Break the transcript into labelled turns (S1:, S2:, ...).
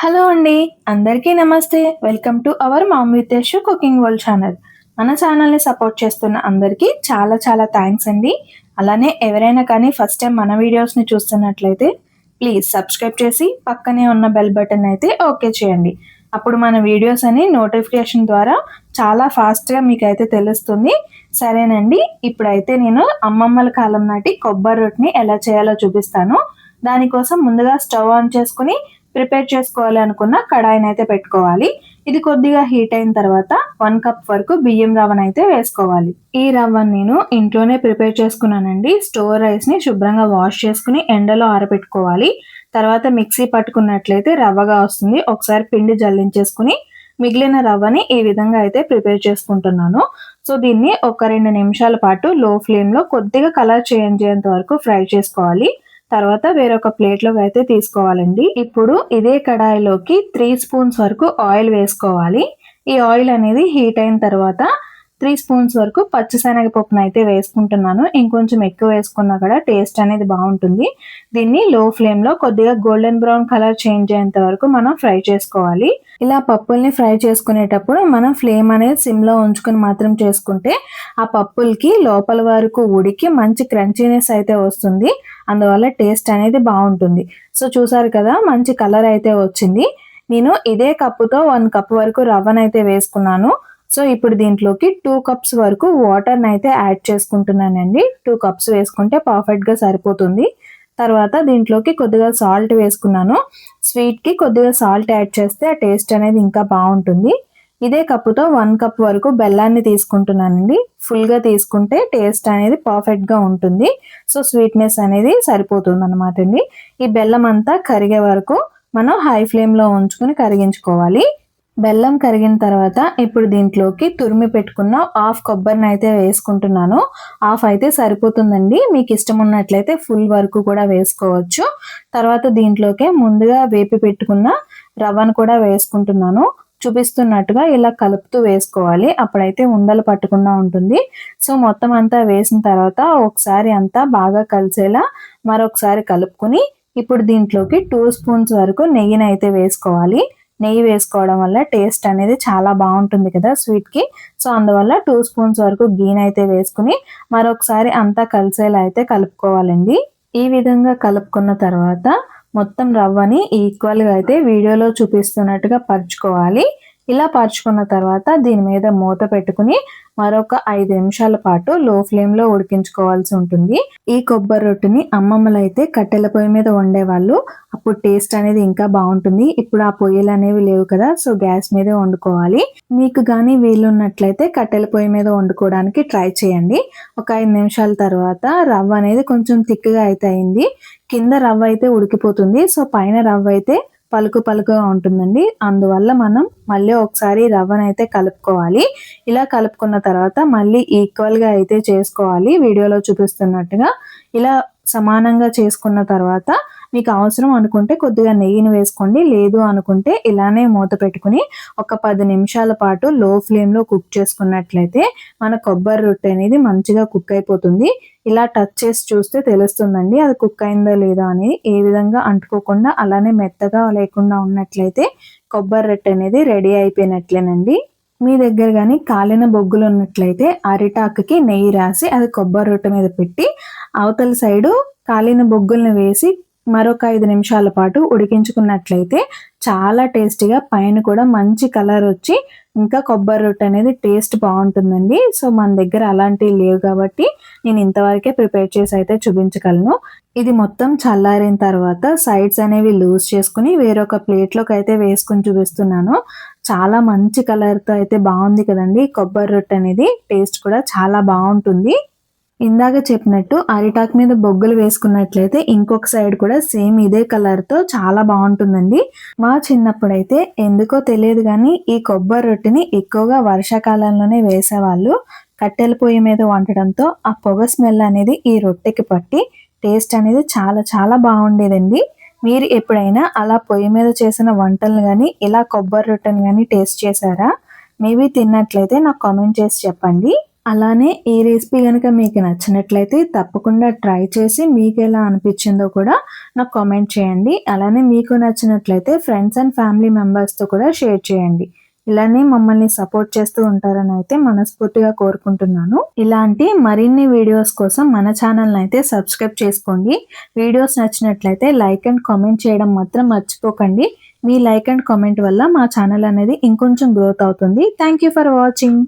S1: Hello అండి అందరికీ నమస్తే. Welcome to our mom cooking world channel. మన ఛానల్ని సపోర్ట్ చేస్తున్న అందరికీ చాలా చాలా థ్యాంక్స్ అండి. అలానే ఎవరైనా కానీ ఫస్ట్ టైం మన వీడియోస్ని చూస్తున్నట్లయితే ప్లీజ్ సబ్స్క్రైబ్ చేసి పక్కనే ఉన్న బెల్ బటన్ అయితే ఓకే చేయండి. అప్పుడు మన వీడియోస్ అని నోటిఫికేషన్ ద్వారా చాలా ఫాస్ట్గా మీకు అయితే తెలుస్తుంది. సరేనండి ఇప్పుడైతే నేను అమ్మమ్మల కాలం నాటి కొబ్బరి రొట్టిని ఎలా చేయాలో చూపిస్తాను. దానికోసం ముందుగా స్టవ్ ఆన్ చేసుకుని ప్రిపేర్ చేసుకోవాలి అనుకున్న కడాయిని అయితే పెట్టుకోవాలి. ఇది కొద్దిగా హీట్ అయిన తర్వాత వన్ కప్ వరకు బియ్యం రవ్వను అయితే వేసుకోవాలి. ఈ రవ్వను నేను ఇంట్లోనే ప్రిపేర్ చేసుకున్నానండి. స్టోర్ రైస్ని శుభ్రంగా వాష్ చేసుకుని ఎండలో ఆరబెట్టుకోవాలి తర్వాత మిక్సీ పట్టుకున్నట్లయితే రవ్వగా వస్తుంది. ఒకసారి పిండి జల్లించేసుకుని మిగిలిన రవ్వని ఈ విధంగా అయితే ప్రిపేర్ చేసుకుంటున్నాను. సో దీన్ని ఒక రెండు నిమిషాల పాటు లో ఫ్లేమ్లో కొద్దిగా కలర్ చేంజ్ అయ్యేంత వరకు ఫ్రై చేసుకోవాలి. తర్వాత వేరొక ప్లేట్లోకి అయితే తీసుకోవాలండి. ఇప్పుడు ఇదే కడాయిలోకి త్రీ స్పూన్స్ వరకు ఆయిల్ వేసుకోవాలి. ఈ ఆయిల్ అనేది హీట్ అయిన తర్వాత త్రీ స్పూన్స్ వరకు పచ్చిశనగపప్పును అయితే వేసుకుంటున్నాను. ఇంకొంచెం ఎక్కువ వేసుకున్నా కూడా టేస్ట్ అనేది బాగుంటుంది. దీన్ని లో ఫ్లేమ్లో కొద్దిగా గోల్డెన్ బ్రౌన్ కలర్ చేంజ్ అయ్యేంత వరకు మనం ఫ్రై చేసుకోవాలి. ఇలా పప్పుల్ని ఫ్రై చేసుకునేటప్పుడు మనం ఫ్లేమ్ అనేది సిమ్లో ఉంచుకొని మాత్రం చేసుకుంటే ఆ పప్పులకి లోపల వరకు ఉడికి మంచి క్రంచీనెస్ అయితే వస్తుంది. అందువల్ల టేస్ట్ అనేది బాగుంటుంది. సో చూసారు కదా మంచి కలర్ అయితే వచ్చింది. నేను ఇదే కప్పుతో వన్ కప్ వరకు రవ్వనైతే వేసుకున్నాను. సో ఇప్పుడు దీంట్లోకి టూ కప్స్ వరకు వాటర్ని అయితే యాడ్ చేసుకుంటున్నానండి. టూ కప్స్ వేసుకుంటే పర్ఫెక్ట్గా సరిపోతుంది. తర్వాత దీంట్లోకి కొద్దిగా సాల్ట్ వేసుకున్నాను. స్వీట్కి కొద్దిగా సాల్ట్ యాడ్ చేస్తే ఆ టేస్ట్ అనేది ఇంకా బాగుంటుంది. ఇదే కప్పుతో వన్ కప్ వరకు బెల్లాన్ని తీసుకుంటున్నానండి. ఫుల్గా తీసుకుంటే టేస్ట్ అనేది పర్ఫెక్ట్గా ఉంటుంది. సో స్వీట్నెస్ అనేది సరిపోతుంది అనమాట అండి ఈ బెల్లం అంతా కరిగే వరకు మనం హై ఫ్లేమ్లో ఉంచుకొని కరిగించుకోవాలి. బెల్లం కరిగిన తర్వాత ఇప్పుడు దీంట్లోకి తురిమి పెట్టుకున్న హాఫ్ కొబ్బరిని అయితే వేసుకుంటున్నాను. హాఫ్ అయితే సరిపోతుందండి. మీకు ఇష్టం ఉన్నట్లయితే ఫుల్ వరకు కూడా వేసుకోవచ్చు. తర్వాత దీంట్లోకే ముందుగా వేపి పెట్టుకున్న రవ్వను కూడా వేసుకుంటున్నాను. చూపిస్తున్నట్టుగా ఇలా కలుపుతూ వేసుకోవాలి. అప్పుడైతే ఉండలు పట్టకుండా ఉంటుంది. సో మొత్తం అంతా వేసిన తర్వాత ఒకసారి అంతా బాగా కలిసేలా మరొకసారి కలుపుకొని ఇప్పుడు దీంట్లోకి టూ స్పూన్స్ వరకు నెయ్యిని అయితే వేసుకోవాలి. నెయ్యి వేసుకోవడం వల్ల టేస్ట్ అనేది చాలా బాగుంటుంది కదా స్వీట్కి. సో అందువల్ల టూ స్పూన్స్ వరకు గీన్ అయితే వేసుకుని మరొకసారి అంతా కలిసేలా అయితే కలుపుకోవాలండి. ఈ విధంగా కలుపుకున్న తర్వాత మొత్తం రవ్వని ఈక్వల్గా అయితే వీడియోలో చూపిస్తున్నట్టుగా పరుచుకోవాలి. ఇలా పార్చుకున్న తర్వాత దీని మీద మూత పెట్టుకుని మరొక ఐదు నిమిషాల పాటు లో ఫ్లేమ్లో ఉడికించుకోవాల్సి ఉంటుంది. ఈ కొబ్బరి రొట్టెని అమ్మమ్మలు అయితే కట్టెల పొయ్యి మీద వండేవాళ్ళు. అప్పుడు టేస్ట్ అనేది ఇంకా బాగుంటుంది. ఇప్పుడు ఆ పొయ్యిలు అనేవి లేవు కదా సో గ్యాస్ మీదే వండుకోవాలి. మీకు కానీ వీలున్నట్లయితే కట్టెల పొయ్యి మీద వండుకోవడానికి ట్రై చేయండి. ఒక ఐదు నిమిషాల తర్వాత రవ్వ అనేది కొంచెం థిక్గా అయితే అయింది. కింద రవ్వ అయితే ఉడికిపోతుంది. సో పైన రవ్వ అయితే పలుకు పలుకుగా ఉంటుందండి. అందువల్ల మనం మళ్ళీ ఒకసారి రవ్వనైతే కలుపుకోవాలి. ఇలా కలుపుకున్న తర్వాత మళ్ళీ ఈక్వల్గా అయితే చేసుకోవాలి. వీడియోలో చూపిస్తున్నట్టుగా. ఇలా సమానంగా చేసుకున్న తర్వాత మీకు అవసరం అనుకుంటే కొద్దిగా నెయ్యిని వేసుకోండి. లేదు అనుకుంటే ఇలానే మూత పెట్టుకుని ఒక పది నిమిషాల పాటు లో ఫ్లేమ్లో కుక్ చేసుకున్నట్లయితే మన కొబ్బరి రొట్టె అనేది మంచిగా కుక్ అయిపోతుంది. ఇలా టచ్ చేసి చూస్తే తెలుస్తుందండి అది కుక్ అయిందో లేదో అని. ఏ విధంగా అంటుకోకుండా అలానే మెత్తగా లేకుండా ఉన్నట్లయితే కొబ్బరి రొట్టె అనేది రెడీ అయిపోయినట్లేనండి. మీ దగ్గర కానీ కాలిన బొగ్గులు ఉన్నట్లయితే అరిటాకుకి నెయ్యి రాసి అది కొబ్బరి రొట్టె మీద పెట్టి అవతల సైడు కాలిన బొగ్గులను వేసి మరొక ఐదు నిమిషాల పాటు ఉడికించుకున్నట్లయితే చాలా టేస్టీగా పైన కూడా మంచి కలర్ వచ్చి ఇంకా కొబ్బరి రొట్టె అనేది టేస్ట్ బాగుంటుందండి. సో మన దగ్గర అలాంటివి లేవు కాబట్టి నేను ఇంతవరకే ప్రిపేర్ చేసి అయితే చూపించగలను. ఇది మొత్తం చల్లారిన తర్వాత సైడ్స్ అనేవి లూజ్ చేసుకుని వేరొక ప్లేట్లోకి అయితే వేసుకుని చూపిస్తున్నాను. చాలా మంచి కలర్తో అయితే బాగుంది కదండి. కొబ్బరి రొట్టె అనేది టేస్ట్ కూడా చాలా బాగుంటుంది. ఇందాక చెప్పినట్టు అరిటాక్ మీద బొగ్గులు వేసుకున్నట్లయితే ఇంకొక సైడ్ కూడా సేమ్ ఇదే కలర్తో చాలా బాగుంటుందండి. మా చిన్నప్పుడైతే ఎందుకో తెలియదు కానీ ఈ కొబ్బరి రొట్టెని ఎక్కువగా వర్షాకాలంలోనే వేసేవాళ్ళు. కట్టెల పొయ్యి మీద వండడంతో ఆ పొగ స్మెల్ అనేది ఈ రొట్టెకి పట్టి టేస్ట్ అనేది చాలా చాలా బాగుండేదండి. మీరు ఎప్పుడైనా అలా పొయ్యి మీద చేసిన వంటలు కానీ ఇలా కొబ్బరి రొట్టెని కానీ టేస్ట్ చేశారా? మేబీ తిన్నట్లయితే నాకు కామెంట్ చేసి చెప్పండి. అలానే ఈ రెసిపీ కనుక మీకు నచ్చినట్లయితే తప్పకుండా ట్రై చేసి మీకు ఎలా అనిపించిందో కూడా నాకు కామెంట్ చేయండి. అలానే మీకు నచ్చినట్లయితే ఫ్రెండ్స్ అండ్ ఫ్యామిలీ మెంబర్స్తో కూడా షేర్ చేయండి. ఇలానే మమ్మల్ని సపోర్ట్ చేస్తూ ఉంటారని అయితే మనస్ఫూర్తిగా కోరుకుంటున్నాను. ఇలాంటి మరిన్ని వీడియోస్ కోసం మన ఛానల్ని అయితే సబ్స్క్రైబ్ చేసుకోండి. వీడియోస్ నచ్చినట్లయితే లైక్ అండ్ కామెంట్ చేయడం మాత్రం మర్చిపోకండి. మీ లైక్ అండ్ కామెంట్ వల్ల మా ఛానల్ అనేది ఇంకొంచెం గ్రోత్ అవుతుంది. Thank for watching.